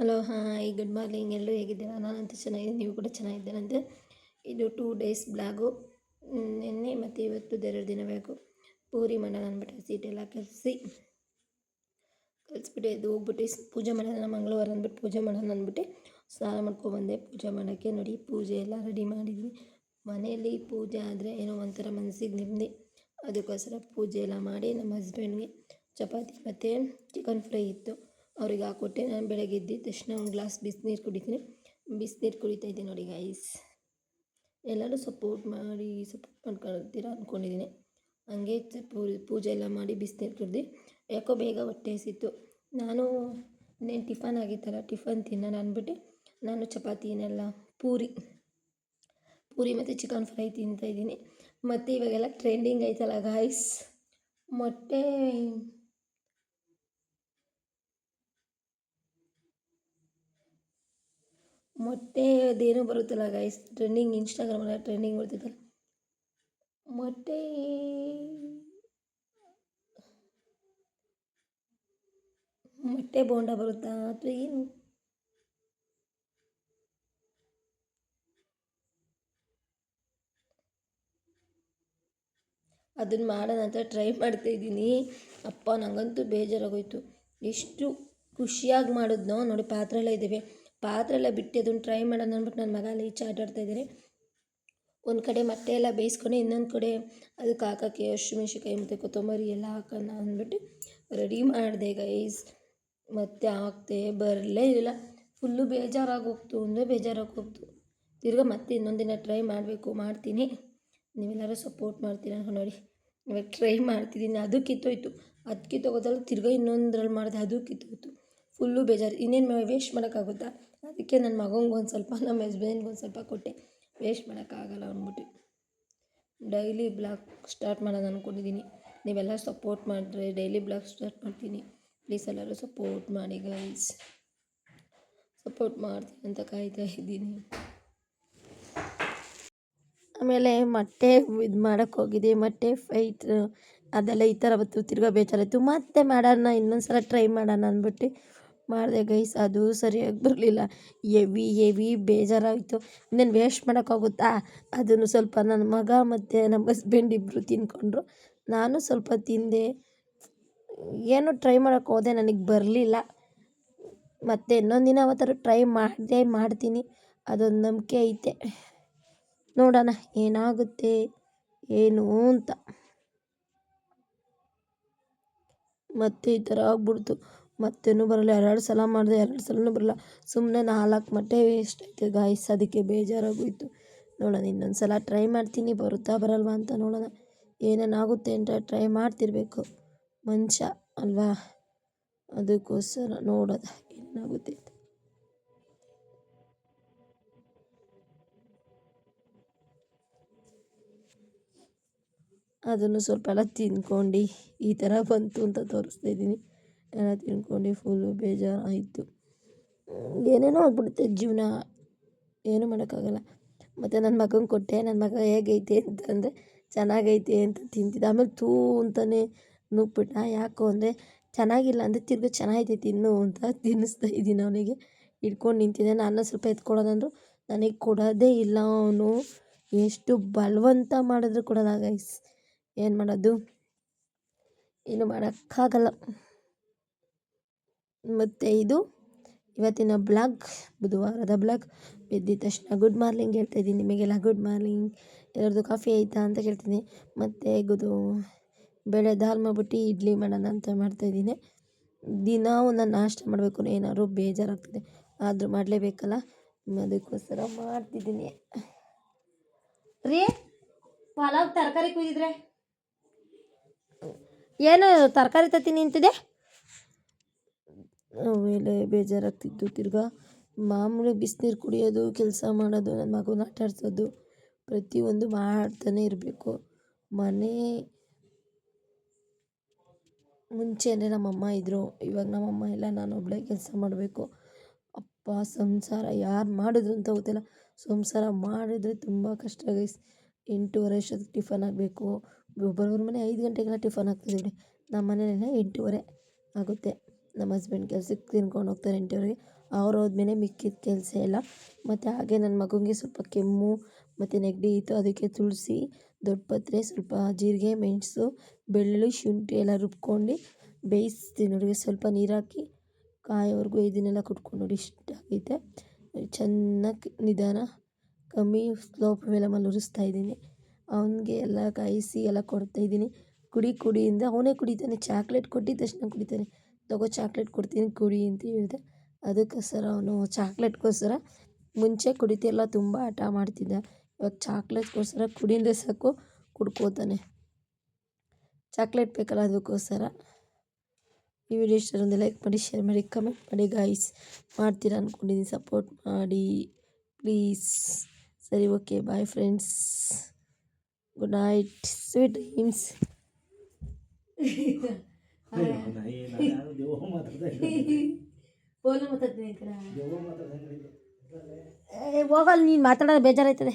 Hello hi good morning ಎಲ್ಲರೂ ಹೇಗಿದ್ದೀರಾ? ನಾನಂತೂ ಚೆನ್ನಾಗಿದ್ದೀನಿ. ನೀವು ಕೂಡ ಚೆನ್ನಾಗಿದ್ದೀರಂತೆ? ಇದು ಟೂ ಡೇಸ್ ಬ್ಲಾಗು ನಿನ್ನೆ ಮತ್ತು ಇವತ್ತು ಎರಡು ದಿನ ಬೇಕು. ಪೂರಿ ಮಾಡೋಣ ಅಂದ್ಬಿಟ್ಟು ಸೀಟೆಲ್ಲ ಕಲಸಿ. ಕಲಿಸ್ಬಿಟ್ಟು ಎದ್ದು ಹೋಗ್ಬಿಟ್ಟು ಪೂಜೆ ಮಾಡೋಣ, ಮಂಗಳವಾರ ಅಂದ್ಬಿಟ್ಟು ಪೂಜೆ ಮಾಡೋಣ ಅಂದ್ಬಿಟ್ಟು ಸ್ನಾನ ಮಾಡ್ಕೊಬಂದೆ ಪೂಜೆ ಮಾಡೋಕ್ಕೆ ನೋಡಿ ಪೂಜೆ ಎಲ್ಲ ರೆಡಿ ಮಾಡಿದ್ವಿ. ಮನೆಯಲ್ಲಿ ಪೂಜೆ ಆದರೆ ಏನೋ ಒಂಥರ ಮನಸ್ಸಿಗೆ ನೆಮ್ಮದಿ. ಅದಕ್ಕೋಸ್ಕರ ಪೂಜೆ ಎಲ್ಲ ಮಾಡಿ ನಮ್ಮ ಹಸ್ಬೆಂಡ್ಗೆ ಚಪಾತಿ ಮತ್ತು ಚಿಕನ್ ಫ್ರೈ ಇತ್ತು. ಅವ್ರಿಗೆ ಹಾಕೊಟ್ಟೆ ನಾನು ಬೆಳಗ್ಗೆ ಎದ್ದಿದ ತಕ್ಷಣ ಒಂದು ಗ್ಲಾಸ್ ಬಿಸಿನೀರು ಕುಡಿತೀನಿ. ಬಿಸಿನೀರು ಕುಡಿತಾ ಇದ್ದೀನಿ ನೋಡಿ ಗೈಸ್ ಎಲ್ಲರೂ ಸಪೋರ್ಟ್ ಮಾಡಿ ಸಪೋರ್ಟ್ ಮಾಡ್ಕೊಳ್ತೀರ ಅಂದ್ಕೊಂಡಿದ್ದೀನಿ ಹಂಗೆ ಪೂಜೆ ಎಲ್ಲ ಮಾಡಿ ಬಿಸಿನೀರು ಕುಡ್ದು. ಯಾಕೋ ಬೇಗ ಹೊಟ್ಟೆ ಹಸಿತ್ತು. ನಾನು, ಇನ್ನೇನು ಟಿಫನ್ ಆಗಿತ್ತಲ್ಲ ಟಿಫನ್ ತಿನ್ನೋಣ ಅಂದ್ಬಿಟ್ಟು ನಾನು ಚಪಾತಿನೆಲ್ಲ ಪೂರಿ ಪೂರಿ ಮತ್ತು ಚಿಕನ್ ಫ್ರೈ ತಿಂತಾಯಿದ್ದೀನಿ ಮತ್ತು ಇವಾಗೆಲ್ಲ ಟ್ರೆಂಡಿಂಗ್ ಐತಲ್ಲ ಗಾಯ್ಸ್ ಮೊಟ್ಟೆ ಮೊಟ್ಟೆ ಅದೇನೋ ಬರುತ್ತಲ್ಲ ಗೈಸ್ ಟ್ರೆಂಡಿಂಗ್ ಇನ್ಸ್ಟಾಗ್ರಾಮಲ್ಲ ಟ್ರೆಂಡಿಂಗ್ ಬರ್ತಿತ್ತಲ್ಲ ಮೊಟ್ಟೆ ಮೊಟ್ಟೆ ಬೋಂಡ ಬರುತ್ತಾ ಅಥವಾ ಏನು? ಅದನ್ನ ಮಾಡೋಣ ಅಂತ ಟ್ರೈ ಮಾಡ್ತಾಯಿದ್ದೀನಿ ಅಪ್ಪ ನನಗಂತೂ ಬೇಜಾರಾಗೋಯ್ತು. ಎಷ್ಟು ಖುಷಿಯಾಗಿ ಮಾಡಿದ್ನೋ ನೋಡಿ ಪಾತ್ರೆ ಎಲ್ಲ ಇದ್ದಾವೆ. ಪಾತ್ರೆ ಎಲ್ಲ ಬಿಟ್ಟು ಅದನ್ನು ಟ್ರೈ ಮಾಡೋಣ ಅಂದ್ಬಿಟ್ಟು ನನ್ನ ಮಗ ಅಲ್ಲಿ ಈಚೆ ಆಟಾಡ್ತಾ ಇದ್ದಾರೆ ಒಂದು ಕಡೆ ಮೊಟ್ಟೆ ಎಲ್ಲ ಬೇಯಿಸ್ಕೊಂಡು ಇನ್ನೊಂದು ಕಡೆ ಅದಕ್ಕೆ ಹಾಕೋಕ್ಕೆ ಹಸಿಮೆಣ್ಸಿನ್ಕಾಯಿ ಮತ್ತು ಕೊತ್ತಂಬರಿ ಎಲ್ಲ ಹಾಕೋಣ ಅಂದ್ಬಿಟ್ಟು ರೆಡಿ ಮಾಡಿದೆ ಗೈಸ್ ಮತ್ತೆ ಹಾಕ್ದೆ ಬರಲೇ ಇಲ್ಲ. ಫುಲ್ಲು ಬೇಜಾರಾಗಿ ಹೋಗ್ತು ಅಂದರೆ ಬೇಜಾರಾಗಿ ಹೋಗ್ತು. ತಿರ್ಗಾ ಮತ್ತೆ ಇನ್ನೊಂದು ದಿನ ಟ್ರೈ ಮಾಡಬೇಕು, ಮಾಡ್ತೀನಿ. ನೀವೆಲ್ಲರೂ ಸಪೋರ್ಟ್ ಮಾಡ್ತೀರ ನೋಡಿ. ಇವಾಗ ಟ್ರೈ ಮಾಡ್ತಿದ್ದೀನಿ, ಅದು ಕಿತ್ತೋಯ್ತು. ಅದು ಕಿತ್ತೋಗೋದಲ್ಲ ತಿರ್ಗಾ ಇನ್ನೊಂದ್ರಲ್ಲಿ ಮಾಡಿದೆ, ಅದು ಕಿತ್ತೋಯ್ತು. ಫುಲ್ಲು ಬೇಜಾರು. ಇನ್ನೇನು ವೇಸ್ಟ್ ಮಾಡೋಕ್ಕಾಗುತ್ತಾ? ಅದಕ್ಕೆ ನನ್ನ ಮಗಂಗೆ ಒಂದು ಸ್ವಲ್ಪ ನಮ್ಮ ಹಸ್ಬೆಂಡ್ಗೆ ಒಂದು ಸ್ವಲ್ಪ ಕೊಟ್ಟೆ. ವೇಸ್ಟ್ ಮಾಡೋಕ್ಕಾಗಲ್ಲ ಅಂದ್ಬಿಟ್ಟು. ಡೈಲಿ ಬ್ಲಾಗ್ ಸ್ಟಾರ್ಟ್ ಮಾಡೋಣ ಅಂದ್ಕೊಂಡಿದ್ದೀನಿ ನೀವೆಲ್ಲ ಸಪೋರ್ಟ್ ಮಾಡಿದ್ರೆ ಡೈಲಿ ಬ್ಲಾಗ್ ಸ್ಟಾರ್ಟ್ ಮಾಡ್ತೀನಿ. ಪ್ಲೀಸ್ ಎಲ್ಲರೂ ಸಪೋರ್ಟ್ ಮಾಡಿ ಗೈಸ್ ಸಪೋರ್ಟ್ ಮಾಡ್ತೀನಿ ಅಂತ ಕಾಯ್ತಾ ಇದ್ದೀನಿ. ಆಮೇಲೆ ಮೊಟ್ಟೆ ಇದು ಮಾಡೋಕ್ಕೆ ಹೋಗಿದ್ದೆ. ಮೊಟ್ಟೆ ಫೈಟ್ ಅದೆಲ್ಲ ಈ ಥರ ಬತ್ತು ತಿರ್ಗಾ ಬೇಜಾರಾಯಿತು. ಮತ್ತೆ ಮಾಡೋಣ ಇನ್ನೊಂದು ಸಲ ಟ್ರೈ ಮಾಡೋಣ ಅಂದ್ಬಿಟ್ಟು ಮಾಡಿದೆ ಗೈಸ್, ಅದು ಸರಿಯಾಗಿ ಬರಲಿಲ್ಲ. ಎವಿ ಎವಿ ಬೇಜಾರಾಯಿತು. ಇನ್ನೇನು ವೇಸ್ಟ್ ಮಾಡೋಕ್ಕಾಗುತ್ತಾ? ಅದನ್ನು ಸ್ವಲ್ಪ ನನ್ನ ಮಗ ಮತ್ತು ನಮ್ಮ ಹಸ್ಬೆಂಡ್ ಇಬ್ಬರು ತಿಂದ್ಕೊಂಡ್ರು ನಾನು ಸ್ವಲ್ಪ ತಿಂದೆ. ಏನು ಟ್ರೈ ಮಾಡೋಕ್ಕೆ ಹೋದೆ ನನಗೆ ಬರಲಿಲ್ಲ. ಮತ್ತು ಇನ್ನೊಂದು ದಿನ ಅವತ್ತಾರು ಟ್ರೈ ಮಾಡಿದೆ ಮಾಡ್ತೀನಿ. ಅದೊಂದು ನಂಬಿಕೆ ಐತೆ. ನೋಡೋಣ, ಏನಾಗುತ್ತೆ, ಏನು ಅಂತ. ಮತ್ತೆ ಈ ಥರ ಆಗ್ಬಿಡ್ತು. ಮತ್ತೇನು ಬರಲ್ಲ, ಎರಡು ಸಲ ಮಾಡಿದೆ ಎರಡು ಸಲನೂ ಬರಲ್ಲ. ಸುಮ್ಮನೆ ನಾಲ್ಕು ಮೊಟ್ಟೆ ವೇಸ್ಟ್ ಆಯಿತು ಗಾಯ್ಸ್ ಅದಕ್ಕೆ ಬೇಜಾರಾಗೋಯಿತು. ನೋಡೋಣ ಇನ್ನೊಂದು ಸಲ ಟ್ರೈ ಮಾಡ್ತೀನಿ, ಬರುತ್ತಾ ಬರಲ್ವಾ ಅಂತ ನೋಡೋಣ. ಏನೇನಾಗುತ್ತೆ ಅಂತ ಟ್ರೈ ಮಾಡ್ತಿರ್ಬೇಕು. ಮನುಷ್ಯ ಅಲ್ವಾ? ಅದಕ್ಕೋಸ್ಕರ ನೋಡೋದ ಏನಾಗುತ್ತೆ ಅದನ್ನು ಸ್ವಲ್ಪ ಎಲ್ಲ ತಿನ್ಕೊಂಡು ಈ ಥರ ಬಂತು ಅಂತ ತೋರಿಸ್ತಾ ಇದ್ದೀನಿ. ಎಲ್ಲ ತಿಳ್ಕೊಂಡು ಫುಲ್ಲು ಬೇಜಾರಾಯಿತು. ಏನೇನೋ ಆಗ್ಬಿಡುತ್ತೆ ಜೀವನ. ಏನೂ ಮಾಡೋಕ್ಕಾಗಲ್ಲ. ಮತ್ತು ನನ್ನ ಮಗಂಗೆ ಕೊಟ್ಟೆ ನನ್ನ ಮಗ ಹೇಗೈತೆ ಅಂತಂದರೆ ಚೆನ್ನಾಗೈತೆ ಅಂತ ತಿಂತಿದ್ದೆ. ಆಮೇಲೆ ತೂ ಅಂತಲೇ ನುಗ್ಬಿಟ್ಟ ಯಾಕೋ ಅಂದರೆ ಚೆನ್ನಾಗಿಲ್ಲ ಅಂದರೆ ತಿರ್ಗಿ ಚೆನ್ನಾಗೈತೆ ತಿನ್ನು ಅಂತ ತಿನ್ನಿಸ್ತಾ ಇದ್ದೀನಿ ಅವನಿಗೆ. ಹಿಡ್ಕೊಂಡು ನಿಂತಿದ್ದೆ. ನಾನು ಸ್ವಲ್ಪ ಎತ್ಕೊಡೋಣ ಅಂದರು ನನಗೆ ಕೊಡೋದೇ ಇಲ್ಲ ಅವನು. ಎಷ್ಟು ಬಲವಂತ ಮಾಡಿದ್ರು ಕೊಡೋಲ್ಲ ಗೈಸ್ ಏನು ಮಾಡೋದು? ಏನು ಮಾಡೋಕ್ಕಾಗಲ್ಲ. ಮತ್ತು ಇದು ಇವತ್ತಿನ ಬ್ಲಾಗ್, ಬುಧವಾರದ ಬ್ಲಾಗ್. ಎದ್ದಿದ ತಕ್ಷಣ ಗುಡ್ ಮಾರ್ನಿಂಗ್ ಹೇಳ್ತಾ ಇದ್ದೀನಿ. ನಿಮಗೆಲ್ಲ ಗುಡ್ ಮಾರ್ನಿಂಗ್ ಎಲ್ಲರದ್ದು ಕಾಫಿ ಆಯಿತಾ ಅಂತ ಕೇಳ್ತೀನಿ ಮತ್ತು ಗುದು ಬೇಳೆ ದಾಲ್ ಮಾಡ್ಬಿಟ್ಟು ಇಡ್ಲಿ ಮಾಡೋಣ ಅಂತ ಮಾಡ್ತಾಯಿದ್ದೀನಿ ದಿನ ಒಂದು ನಾಷ್ಟ ಮಾಡಬೇಕು. ಏನಾದ್ರು ಬೇಜಾರಾಗ್ತದೆ. ಆದರೂ ಮಾಡಲೇಬೇಕಲ್ಲ? ಅದಕ್ಕೋಸ್ಕರ ಮಾಡ್ತಿದ್ದೀನಿ. ರೀ, ಪಲಾವ್ ತರಕಾರಿ ಕುಯ್ದಿದ್ರೆ? ಏನು ತರಕಾರಿ ತತ್ತಿ ನಿಂತಿದೆ? ಆಮೇಲೆ ಬೇಜಾರಾಗ್ತಿತ್ತು. ತಿರ್ಗಾ ಮಾಮೂಲಿ ಬಿಸ್ನೀರು ಕುಡಿಯೋದು, ಕೆಲಸ ಮಾಡೋದು ನನ್ನ ಮಗುನ ಆಟ ಆಡಿಸೋದು ಪ್ರತಿಯೊಂದು ಮಾಡ್ತಾನೆ ಇರಬೇಕು. ಮನೆ ಮುಂಚೆ ಅಂದರೆ ನಮ್ಮಮ್ಮ ಇದ್ದರು ಇವಾಗ ನಮ್ಮಮ್ಮ ಇಲ್ಲ ನಾನೊಬ್ಬಳೇ ಕೆಲಸ ಮಾಡಬೇಕು. ಅಪ್ಪ, ಸಂಸಾರ ಯಾರು ಮಾಡಿದ್ರು ಅಂತ ಗೊತ್ತಿಲ್ಲ. ಸಂಸಾರ ಮಾಡಿದ್ರೆ ತುಂಬ ಕಷ್ಟ ಗೈಸ್. ಎಂಟೂವರೆ ಅಷ್ಟೊತ್ತಿಗೆ ಟಿಫನ್ ಆಗಬೇಕು. ಒಬ್ಬರೊಬ್ಬರ ಮನೆ ಐದು ಗಂಟೆಗೆಲ್ಲ ಟಿಫನ್ ಆಗ್ತದೆ ಬಿಡಿ ನಮ್ಮ ಮನೆಯಲ್ಲೆಲ್ಲ ಎಂಟೂವರೆ ಆಗುತ್ತೆ. ನಮ್ಮ ಹಸ್ಬೆಂಡ್ ಕೆಲ್ಸಕ್ಕೆ ತಿನ್ಕೊಂಡು ಹೋಗ್ತಾರೆ ಎಂಟೂವರೆಗೆ ಅವ್ರು ಹೋದ್ಮೇಲೆ ಮಿಕ್ಕಿದ ಕೆಲಸ ಎಲ್ಲ. ಮತ್ತು ಹಾಗೆ ನನ್ನ ಮಗುಗೆ ಸ್ವಲ್ಪ ಕೆಮ್ಮು, ಮತ್ತು ನೆಗಡಿ ಇತ್ತು, ಅದಕ್ಕೆ ತುಳಸಿ ದೊಡ್ಡಪತ್ರೆ ಸ್ವಲ್ಪ ಜೀರಿಗೆ, ಮೆಣಸು, ಬೆಳ್ಳುಳ್ಳಿ, ಶುಂಠಿ ಎಲ್ಲ ರುಬ್ಕೊಂಡು ಬೇಯಿಸ್ತೀನಿ ನೋಡಿ. ಸ್ವಲ್ಪ ನೀರು ಹಾಕಿ ಕಾಯೋವರೆಗೂ ಇದನ್ನೆಲ್ಲ ಕುಟ್ಕೊಂಡು ನೋಡಿ. ಇಷ್ಟ ಆಗೈತೆ. ಚೆನ್ನಾಗಿ ನಿಧಾನ ಕಮ್ಮಿ ಸ್ಲೋ ಫ್ಲೇಮಲ್ಲಿ ಉರಿಸ್ತಾ ಇದ್ದೀನಿ. ಅವನಿಗೆ ಎಲ್ಲ ಕಾಯಿಸಿ ಎಲ್ಲ ಕೊಡ್ತಾಯಿದ್ದೀನಿ ಕುಡಿ ಕುಡಿ ಅಂದೆ ಅವನೇ ಕುಡಿತಾನೆ. ಚಾಕ್ಲೇಟ್ ಕೊಟ್ಟಿದ್ದ ತಕ್ಷಣ ಕುಡಿತಾನೆ. ತಗೋ ಚಾಕ್ಲೇಟ್ ಕೊಡ್ತೀನಿ ಕುಡಿ ಅಂತ ಹೇಳಿದೆ. ಅದಕ್ಕೋಸ್ಕರ ಅವನು ಚಾಕ್ಲೇಟ್ಗೋಸ್ಕರ ಮುಂಚೆ ಕುಡಿತೀಯಲ್ಲ ತುಂಬ ಹಠ ಮಾಡ್ತಿದ್ದೆ. ಇವಾಗ ಚಾಕ್ಲೇಟ್ಗೋಸ್ಕರ ಕುಡಿಂದ್ರೆ ಸಾಕು, ಕುಡ್ಕೋತಾನೆ. ಚಾಕ್ಲೇಟ್ ಬೇಕಲ್ಲ ಅದಕ್ಕೋಸ್ಕರ ಈ ವಿಡಿಯೋ ಇಷ್ಟ ಒಂದು ಲೈಕ್ ಮಾಡಿ ಶೇರ್ ಮಾಡಿ ಕಮೆಂಟ್ ಮಾಡಿ ಗಾಯ್ಸ್ ಮಾಡ್ತೀರಾ ಅಂದ್ಕೊಂಡಿದ್ದೀನಿ ಸಪೋರ್ಟ್ ಮಾಡಿ ಪ್ಲೀಸ್ ಸರಿ okay bye friends good night sweet dreams ದೇವ ಮಾತಾಡ್ತಾ ಫೋನ್ ಮಾತಾಡ್ತೀನಿ ದೇವ ಮಾತಾಡ್ತಾ ಹೋಗಲ್ಲ ನೀನು ಮಾತಾಡೋದು ಬೇಜಾರಾಯ್ತದೆ.